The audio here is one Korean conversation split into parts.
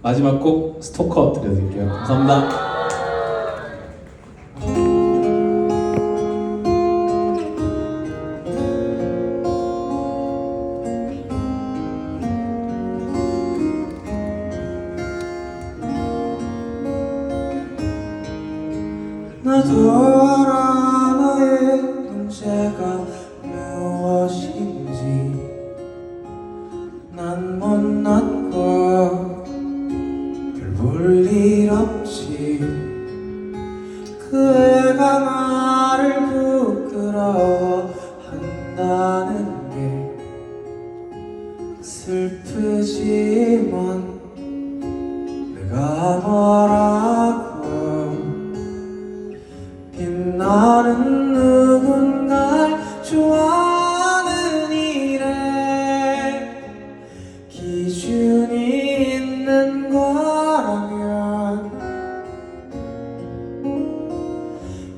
마지막 곡 스토커 들려드릴게요. 감사합니다. 나도 알아 너의 문제가 무엇인지 난걸 뭐라고. 빛나는 누군가를 좋아하는 일에 기준이 있는 거라면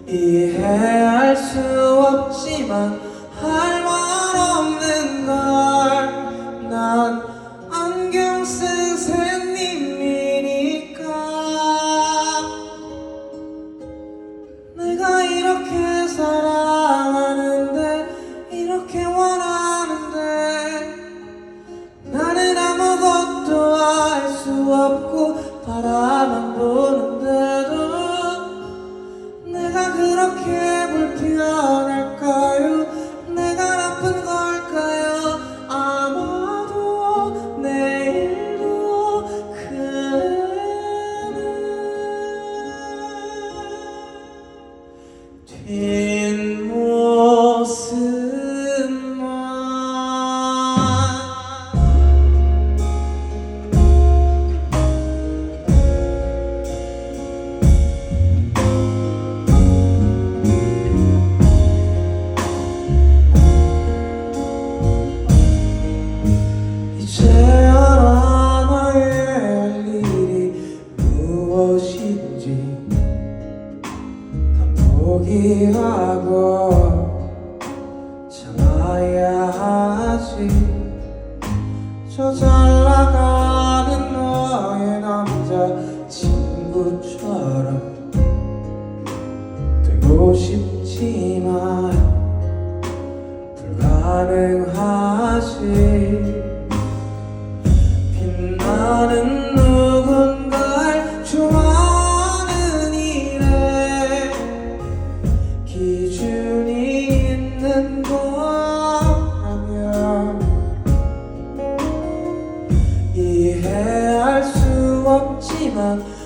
이해할 수 없지만 할 없고 바라만 보는데도 내가 그렇게 불편할까요? 내가 나쁜 걸까요? 아마도 내일도 그는 참아야 하지. 저 잘나가는 너의 남자 친구처럼 되고 싶지만 불가능하지. 빛나는 기준 없지만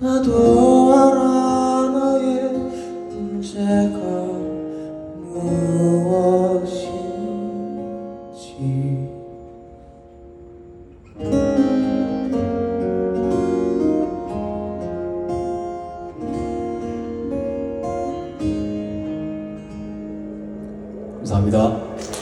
나도 알아 너의 문제가 무엇인지 감사합니다.